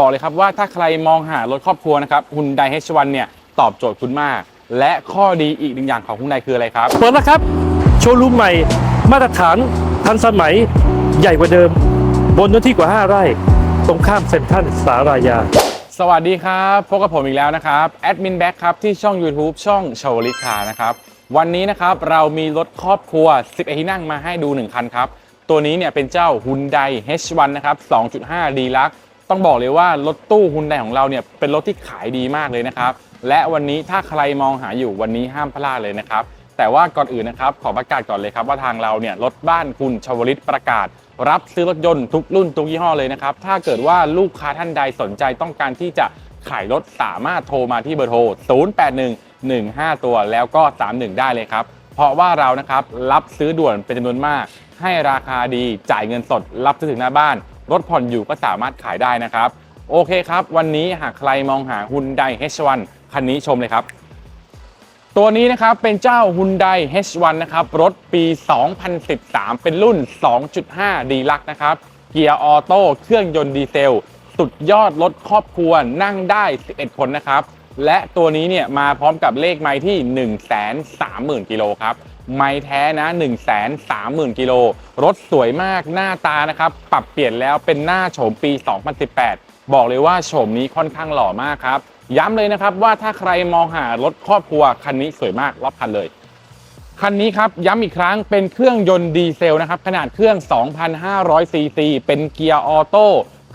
บอกเลยครับว่าถ้าใครมองหารถครอบครัวนะครับฮุนไดเฮชวันเนี่ยตอบโจทย์คุณมาก และข้อดีอีกหนึ่งอย่างของฮุนไดคืออะไรครับ เปิดแล้วครับ โชว์รูมใหม่มาตรฐานทันสมัยใหญ่กว่าเดิม บนเนื้อที่กว่า 5 ไร่ ตรงข้ามเซ็นทรัลสารายา สวัสดีครับพบกับผมอีกแล้วนะครับแอดมินแบ็คครับที่ช่อง YouTube ช่องชาวลิคานะครับวันนี้นะครับเรามีรถครอบครัว 11 ที่นั่งมาให้ดู 1 คันครับตัวนี้เนี่ยเป็นเจ้า Hyundai H1 นะครับ2.5 d l u x ต้องบอกเลยว่ารถตู้ Hyundai ของเราเนี่ยเป็นรถที่ขายดีมากเลยนะครับ และวันนี้ถ้าใครมองหาอยู่วันนี้ห้ามพลาดเลยนะครับแต่ว่าก่อนอื่นนะครับขอประกาศก่อนเลยครับว่าทางเราเนี่ยรถบ้านคุณชวลิตประกาศ รับซื้อรถยนต์ทุกรุ่นทุกยี่ห้อเลยนะครับถ้าเกิดว่าลูกค้าท่านใดสนใจต้องการที่จะขายรถสามารถโทรมาที่เบอร์โทร 081 15ตัวแล้วก็ 31 ได้เลยครับ เพราะว่าเรานะครับรับซื้อด่วนเป็นจำนวนมาก ให้ราคาดีจ่ายเงินสด รับซื้อถึงหน้าบ้าน รถผ่อนอยู่ก็สามารถขายได้นะครับ โอเคครับ วันนี้หากใครมองหา Hyundai H1 คันนี้ชมเลยครับ ตัวนี้นะครับเป็นเจ้า Hyundai H1 นะครับ รถปี 2013 เป็นรุ่น 2.5 d l u x นะครับ เกียร์ออโต้เครื่องยนต์ดีเซล สุดยอดรถครอบครัวนั่งได้ 11 คนนะครับ และตัวนี้เนี่ยมาพร้อมกับเลขไม้ที่ 130,000 กิโลครับ ไม้แท้นะ 130,000 กิโล รถสวยมากหน้าตานะครับ ปรับเปลี่ยนแล้วเป็นหน้าโฉมปี 2018 บอกเลยว่าโฉมนี้ค่อนข้างหล่อมากครับ ย้ำเลยนะครับว่าถ้าใครมองหารถครอบครัวคันนี้สวยมากรอบคันเลย คันนี้ครับย้ำอีกครั้งเป็นเครื่องยนต์ดีเซลนะครับ ขนาดเครื่อง 2,500 ซีซี เป็นเกียร์ออโต้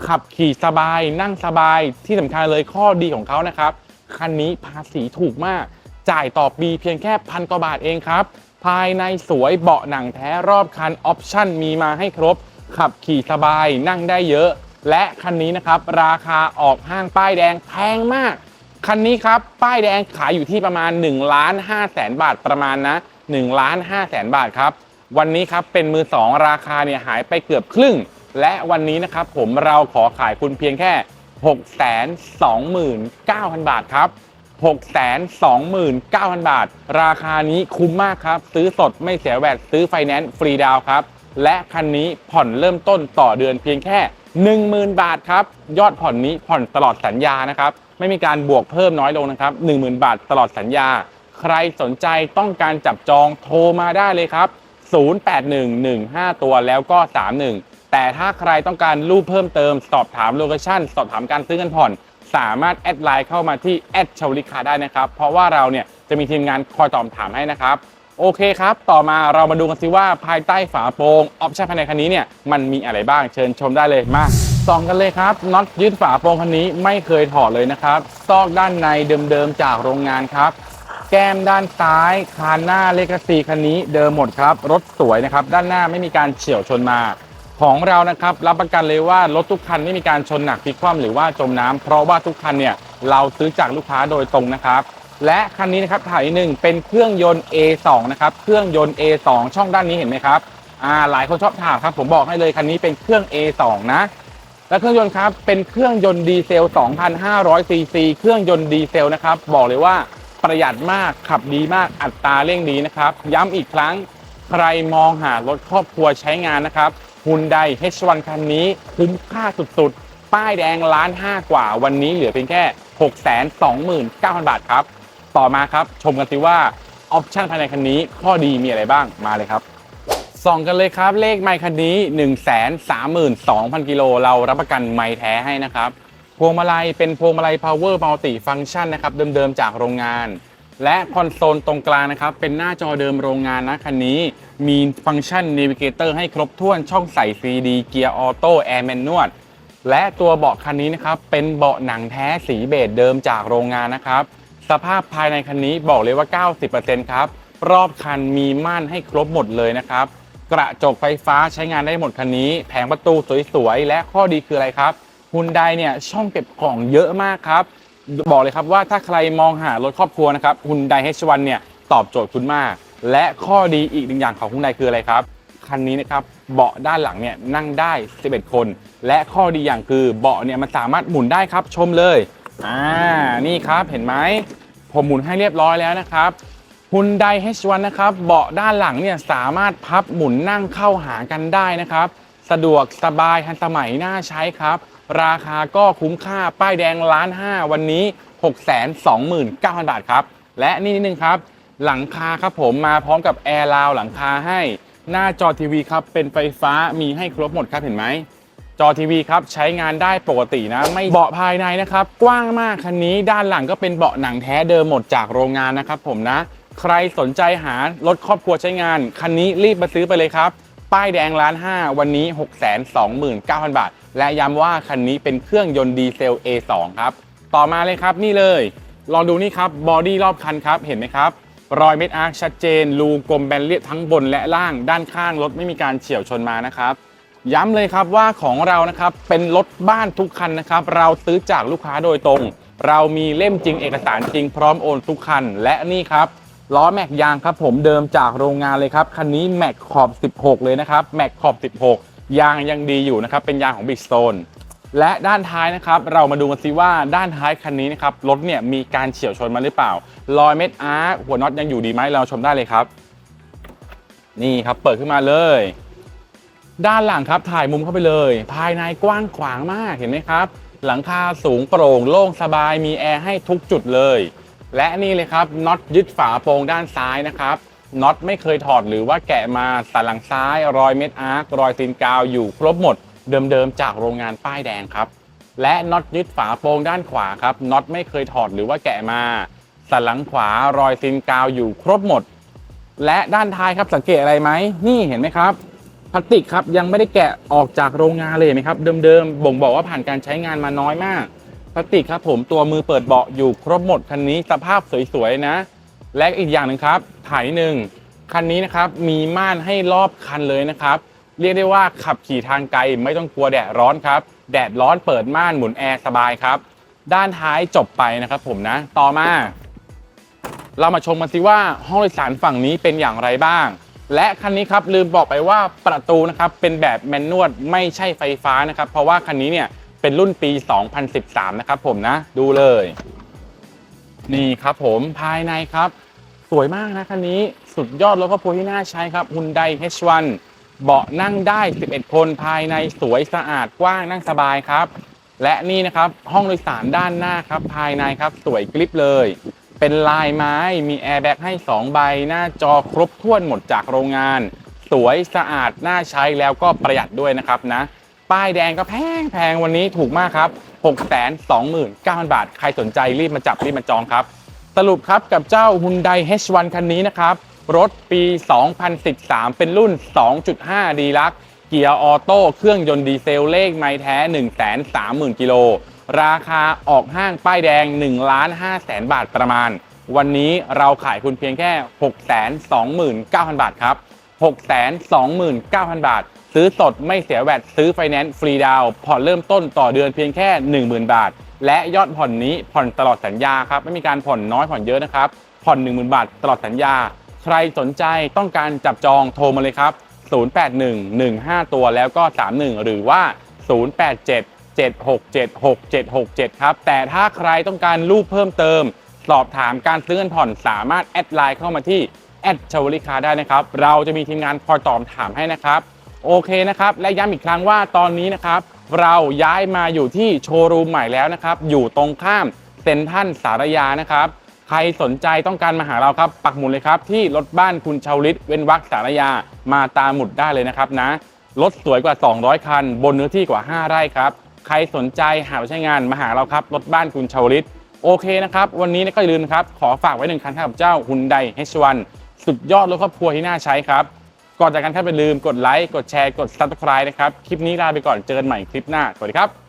ขับขี่สบาย นั่งสบายที่สำคัญเลยข้อดีของเขานะครับ คันนี้ภาษีถูกมาก จ่ายต่อปีเพียงแค่พันกว่าบาทเองครับ ภายในสวยเบาะหนังแท้รอบคันออปชั่นมีมาให้ครบ ขับขี่สบายนั่งได้เยอะ และคันนี้นะครับราคาออกห้างป้ายแดงแพงมาก คันนี้ครับป้ายแดงขายอยู่ที่ประมาณ1ล้าน5แสนบาทประมาณนะ1ล้าน5แสนบาทครับ วันนี้ครับเป็นมือ 2 ราคาเนี่ยหายไปเกือบครึ่ง และวันนี้นะครับผมเราขอขายคุณเพียงแค่ 6 2 9 0 0 0 บาทครับ 629,000 บาท ราคานี้คุ้มมากครับ ซื้อสดไม่เสียแวดซื้อไฟแนนซ์ฟรีดาวครับ และคันนี้ผ่อนเริ่มต้นต่อเดือนเพียงแค่ 10,000 บาทครับ ยอดผ่อนนี้ผ่อนตลอดสัญญานะครับ ไม่มีการบวกเพิ่มน้อยลงนะครับ 10,000 บาทตลอดสัญญา ใครสนใจต้องการจับจองโทรมาได้เลยครับ 081115 ตัวแล้วก็ 31 แต่ถ้าใครต้องการรูปเพิ่มเติม สอบถามโลเคชั่น สอบถามการซื้อเงินผ่อน สามารถแอดไลน์เข้ามาที่แอดชาวลิคาได้นะครับ เพราะว่าเราเนี่ยจะมีทีมงานคอยตอบถามให้นะครับ โอเคครับ ต่อมาเรามาดูกันสิว่าภายใต้ฝาโปรงออปชั่นภายในคันนี้เนี่ยมันมีอะไรบ้างเชิญชมได้เลยมาส่องกันเลยครับน็อตยึดฝาโปรงคันนี้ไม่เคยถอดเลยนะครับซอกด้านในเดิมๆจากโรงงานครับแก้มด้านซ้าย คานหน้าเลกซีคันนี้เดิมหมดครับ รถสวยนะครับ ด้านหน้าไม่มีการเฉี่ยวชนมา ของเรานะครับรับประกันเลยว่ารถทุกคันไม่มีการชนหนักพลิกคว่ำหรือว่าจมน้ำเพราะว่าทุกคันเนี่ยเราซื้อจากลูกค้าโดยตรงนะครับ และคันนี้นะครับถ่ายนิดหนึ่งเป็นเครื่องยนต์ A2 นะครับเครื่องยนต์ A2 ช่องด้านนี้เห็นไหมครับอ่าหลายคนชอบถามครับผมบอกให้เลยคันนี้เป็นเครื่อง A2 นะและเครื่องยนต์ครับเป็นเครื่องยนต์ดีเซล 2,500 ซีซี เครื่องยนต์ดีเซลนะครับบอกเลยว่าประหยัดมากขับดีมากอัตราเร่งดีนะครับ ย้ำอีกครั้งใครมองหารถครอบครัวใช้งานนะครับ Hyundai H1 คันนี้คุ้มค่าสุดๆ ป้ายแดงล้านห้ากว่า วันนี้เหลือเพียงแค่ 629,000 บาทครับ ต่อมาครับ ชมกันสิว่าออปชั่นภายในคันนี้ข้อดีมีอะไรบ้างมาเลยครับส่องกันเลยครับ เลขไมค์คันนี้ 132,000 กิโลเรารับประกันไมค์แท้ให้นะครับ พวงมาลัยเป็นพวงมาลัย power multi function นะครับ เดิมๆจากโรงงาน และคอนโซลตรงกลางนะครับ เป็นหน้าจอเดิมโรงงานนะคันนี้ มีฟังก์ชันน Navigator ให้ครบถ้วนช่องใส่ CD เกียร์ออโต้แอร์แมนนวลและตัวเบาะคันนี้นะครับ เป็นเบาะหนังแท้สีเบจเดิมจากโรงงานนะครับ สภาพภายในคันนี้บอกเลยว่า 90%ครับ รอบคันมีม่านให้ครบหมดเลยนะครับ กระจกไฟฟ้าใช้งานได้หมดคันนี้ แผงประตูสวยๆ และข้อดีคืออะไรครับฮุนไดเนี่ยช่องเก็บของเยอะมากครับ บอกเลยครับว่าถ้าใครมองหารถครอบครัวนะครับฮุนได H1 เนี่ยตอบโจทย์คุณมาก และข้อดีอีกหนึ่งอย่างของฮุนไดคืออะไรครับ คันนี้นะครับเบาะด้านหลังเนี่ยนั่งได้ 11 คน และข้อดีอย่างคือเบาะเนี่ยมันสามารถหมุนได้ครับชมเลยอ่านี่ครับเห็นไหมผมหมุนให้เรียบร้อยแล้วนะครับ Hyundai H1 นะครับเบาะด้านหลังเนี่ยสามารถพับหมุนนั่งเข้าหากันได้นะครับ สะดวกสบายทันสมัยน่าใช้ครับ ราคาก็คุ้มค่าป้ายแดงล้านห้าวันนี้ 629,000 บาทครับ และนี่นิดนึงครับ หลังคาครับผมมาพร้อมกับแอร์ราวหลังคาให้ หน้าจอทีวีครับเป็นไฟฟ้ามีให้ครบหมดครับเห็นไหมจอทีวีครับใช้งานได้ปกตินะ ไม่เบาะภายในนะครับ กว้างมากคันนี้ด้านหลังก็เป็นเบาะหนังแท้เดิมหมดจากโรงงานนะครับผมนะ ใครสนใจหารถครอบครัวใช้งาน คันนี้รีบมาซื้อไปเลยครับ ป้ายแดงล้านห้าวันนี้ 629,000 บาท และย้ำว่าคันนี้เป็นเครื่องยนต์ดีเซล A2 ครับ ต่อมาเลยครับนี่เลย ลองดูนี่ครับบอดี้รอบคันครับเห็นไหมครับรอยเม็ดอาร์คชัดเจน รูกลมแบนเรียบทั้งบนและล่างด้านข้างรถไม่มีการเฉียวชนมานะครับ ย้ำเลยครับว่าของเรานะครับเป็นรถบ้านทุกคันนะครับ เราซื้อจากลูกค้าโดยตรง เรามีเล่มจริงเอกสารจริงพร้อมโอนทุกคัน และนี่ครับล้อแม็กยางครับผมเดิมจากโรงงานเลยครับ คันนี้แม็กขอบ 16 เลยนะครับแม็กขอบ 16 ยางยังดีอยู่นะครับ เป็นยางของ Bridgestone และด้านท้ายนะครับ เรามาดูกันสิว่าด้านท้ายคันนี้นะครับรถเนี่ยมีการเฉียวชนมาหรือเปล่า รอยเม็ดอาร์คหัวน็อตยังอยู่ดีไหมเราชมได้เลยครับ นี่ครับเปิดขึ้นมาเลย ด้านหลังครับถ่ายมุมเข้าไปเลย ภายในกว้างขวางมากเห็นไหมครับ หลังคาสูงโปร่งโล่งสบายมีแอร์ให้ทุกจุดเลย และนี่เลยครับน็อตยึดฝาโปรงด้านซ้ายนะครับ น็อตไม่เคยถอดหรือว่าแกะมาสันหลังซ้าย รอยเม็ดอาร์ครอยตีนกาวอยู่ครบหมด เดิมๆจากโรงงานป้ายแดงครับ และน็อตยึดฝาโปรงด้านขวาครับน็อตไม่เคยถอดหรือว่าแกะมาสันหลังขวารอยตีนกาวอยู่ครบหมด และด้านท้ายครับสังเกตอะไรไหมนี่เห็นไหมครับพลาสติกครับยังไม่ได้แกะออกจากโรงงานเลยไหมครับเดิมๆบ่งบอกว่าผ่านการใช้งานมาน้อยมากพลาสติกครับผมตัวมือเปิดเบาะอยู่ครบหมดคันนี้สภาพสวยๆนะ และอีกอย่างหนึ่งครับถ่ายนิดนึงคันนี้นะครับมีม่านให้รอบคันเลยนะครับ เรียกได้ว่าขับขี่ทางไกลไม่ต้องกลัวแดดร้อนครับ แดดร้อนเปิดม่านหมุนแอร์สบายครับ ด้านท้ายจบไปนะครับผมนะ ต่อมา เรามาชมกันสิว่าห้องโดยสารฝั่งนี้เป็นอย่างไรบ้าง และคันนี้ครับลืมบอกไปว่าประตูนะครับเป็นแบบแมนนวลไม่ใช่ไฟฟ้านะครับ เพราะว่าคันนี้เนี่ยเป็นรุ่นปี 2013 นะครับผมนะ ดูเลย นี่ครับผมภายในครับ สวยมากนะคันนี้สุดยอดรถครอบครัวที่น่าใช้ครับ Hyundai H1 เบาะนั่งได้ 11 คนภายในสวยสะอาดกว้างนั่งสบายครับ และนี่นะครับห้องโดยสารด้านหน้าครับ ภายในครับสวยกริบเลย เป็นลายไม้มีแอร์แบ็กให้ 2 ใบ หน้าจอครบถ้วนหมดจากโรงงาน สวยสะอาดน่าใช้แล้วก็ประหยัดด้วยนะครับนะ ป้ายแดงก็แพงแพงวันนี้ถูกมากครับ629,000 บาท ใครสนใจรีบมาจับรีบมาจองครับ สรุปครับกับเจ้า Hyundai H1 คันนี้นะครับ รถปี 2013 เป็นรุ่น 2.5 ดีลักเกียร์ออโต้เครื่องยนต์ดีเซลเลขไม้แท้ 130,000 กิโล ราคาออกห้างป้ายแดง 1 ล้าน5แสนบาทประมาณ วันนี้เราขายคุณเพียงแค่ 629,000 บาทครับ 629,000 บาท ซื้อสดไม่เสียแวดซื้อไฟแนนซ์ฟรีดาวผ่อนเริ่มต้นต่อเดือนเพียงแค่ 10,000 บาท และยอดผ่อนนี้ผ่อนตลอดสัญญาครับไม่มีการผ่อนน้อยผ่อนเยอะนะครับผ่อน 10,000 บาทตลอดสัญญา ใครสนใจต้องการจับจองโทรมาเลยครับ 08115ตัวแล้วก็ 31 หรือว่า 087 7676767 ครับ แต่ถ้าใครต้องการรูปเพิ่มเติม สอบถามการซื้อเงินผ่อนสามารถแอดไลน์เข้ามาที่แอดชาวลิคาได้นะครับ เราจะมีทีมงานคอยตอบถามให้นะครับ โอเคนะครับ และย้ำอีกครั้งว่าตอนนี้นะครับ เราย้ายมาอยู่ที่โชว์รูมใหม่แล้วนะครับ อยู่ตรงข้ามเซ็นทัลสารยานะครับ ใครสนใจต้องการมาหาเราครับ ปักหมุดเลยครับ ที่รถบ้านคุณชาวลิตเว้นวักสารยามาตามหมุดได้เลยนะครับนะรถสวยกว่า 200 คัน บนเนื้อที่กว่า 5 ไร่ครับ ใครสนใจหาไปใช้งานมาหาเราครับรถบ้านคุณชาวลิตโอเคนะครับ วันนี้ก็อย่าลืมนครับ ขอฝากไว้หนึ่งคันให้กับเจ้า Hyundai H1 สุดยอดรถครอบครัวที่น่าใช้ครับ ก่อนจากกันครับอย่าลืมกดไลค์กดแชร์กด Subscribe นะครับคลิปนี้ลาไปก่อนเจอกันใหม่คลิปหน้าสวัสดีครับ